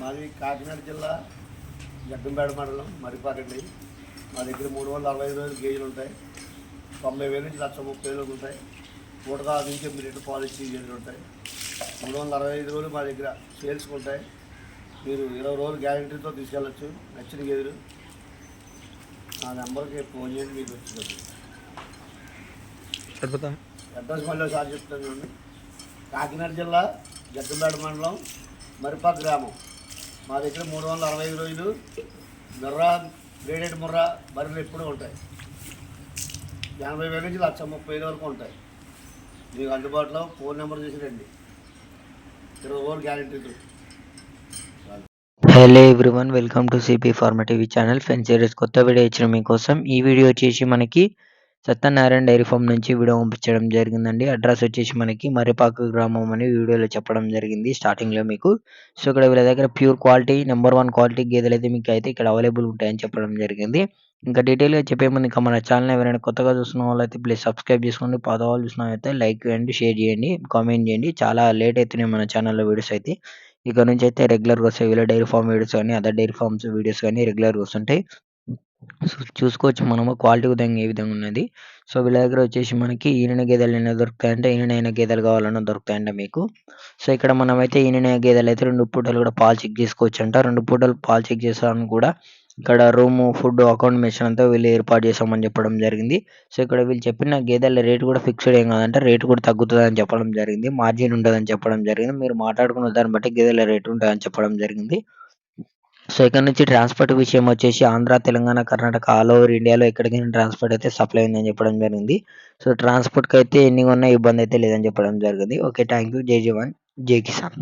మాది కాకినాడ జిల్లా జగ్గంపేట మండలం మరిపాకండి. మా దగ్గర మూడు వందల అరవై ఐదు రోజులు గేజీలు ఉంటాయి. తొంభై వేల నుంచి లక్ష ముప్పై వేలు ఉంటాయి. పూటగా నుంచి ఎనిమిది లీటర్ పాలు ఇచ్చి గేదెలు ఉంటాయి. మూడు వందల అరవై ఐదు రోజులు మా దగ్గర సేల్స్ ఉంటాయి. మీరు ఇరవై రోజులు గ్యారంటీతో తీసుకెళ్ళచ్చు. నచ్చిన గేదెలు నా నెంబర్కి ఫోన్ చేయండి మీకు వచ్చింది అడ్రస్ మళ్ళీ ఒకసారి చెప్తాను కాకినాడ జిల్లా జగ్గంపేట మండలం మరిపా గ్రామం. మా దగ్గర మూడు వందల అరవై ఐదు రోజులు మిర్రా గ్రేడెడ్ ముర్రా బర్రెలు ఎప్పుడూ ఉంటాయి. ఎనభై వేల నుంచి లక్ష ముప్పై ఐదు వరకు ఉంటాయి. మీకు అందుబాటులో ఫోన్ నెంబర్ చేసి రండి. ఇరవై రోజులు గ్యారంటీతో hello everyone welcome to CP farm TV channel. Friends series కొత్త వీడియో ఇచ్చిన మీకోసం ఈ వీడియో వచ్చేసి మనకి సత్యనారాయణ డైరీ ఫామ్ నుంచి వీడియో పంపించడం జరిగిందండి. అడ్రస్ వచ్చేసి మనకి మర్రిపాకు గ్రామం అని వీడియోలో చెప్పడం జరిగింది స్టార్టింగ్లో మీకు. సో ఇక్కడ వీళ్ళ దగ్గర pure quality number one quality గేదెలు అయితే మీకు అయితే ఇక్కడ అవైలబుల్ ఉంటాయని చెప్పడం జరిగింది. ఇంకా డీటెయిల్గా చెప్పే ముందు ఇంకా మన ఛానల్ ఎవరైనా కొత్తగా చూస్తున్న వాళ్ళు అయితే ప్లీజ్ సబ్స్క్రైబ్ చేసుకోండి. పాత వాళ్ళు చూసిన అయితే లైక్ చేయండి షేర్ చేయండి కామెంట్ చేయండి. చాలా లేట్ అవుతున్నాయి మన ఛానల్లో వీడియోస్ అయితే. ఇక నుంచి అయితే రెగ్యులర్గా వస్తాయి వీళ్ళ డైరీ ఫామ్ వీడియోస్ కానీ అదర్ డైరీ ఫామ్స్ వీడియోస్ కానీ రెగ్యులర్గా వస్తుంటాయి. సో చూసుకోవచ్చు మనము క్వాలిటీ విధంగా ఏ విధంగా ఉన్నది. సో వీళ్ళ దగ్గర వచ్చేసి మనకి ఈయన గేదెలు అయినా దొరుకుతాయంటే ఈయన గేదెలు కావాలన్నా దొరుకుతాయంట మీకు. సో ఇక్కడ మనమైతే ఈయన గేదెలు అయితే రెండు పూటలు కూడా పాలు చెక్ చేసుకోవచ్చు అంట రెండు పూటలు పాలు చెక్ చేసాను కూడా ఇక్కడ రూము ఫుడ్ అకౌంట్ మెషిన్ అంతా వీళ్ళు ఏర్పాటు చేసామని చెప్పడం జరిగింది. సో ఇక్కడ వీళ్ళు చెప్పిన గేదెల రేటు కూడా ఫిక్స్డ్ ఏం కాదంటే. రేటు కూడా తగ్గుతుంది అని చెప్పడం జరిగింది. మార్జిన్ ఉంటుందని చెప్పడం జరిగింది. మీరు మాట్లాడుకున్న దాన్ని బట్టి గేదెల రేటు ఉంటుందని చెప్పడం జరిగింది. సో ఇక్కడ నుంచి ట్రాన్స్పోర్ట్ విషయం వచ్చేసి ఆంధ్ర తెలంగాణ కర్ణాటక ఆల్ ఓవర్ ఇండియాలో ఎక్కడికైనా ట్రాన్స్పోర్ట్ అయితే సప్లై ఉందని చెప్పడం జరిగింది. సో ట్రాన్స్పోర్ట్కి అయితే ఎన్ని ఉన్నా ఇబ్బంది అయితే లేదని చెప్పడం జరిగింది. ఓకే థ్యాంక్ యూ జై జవాన్. జై కిసాన్.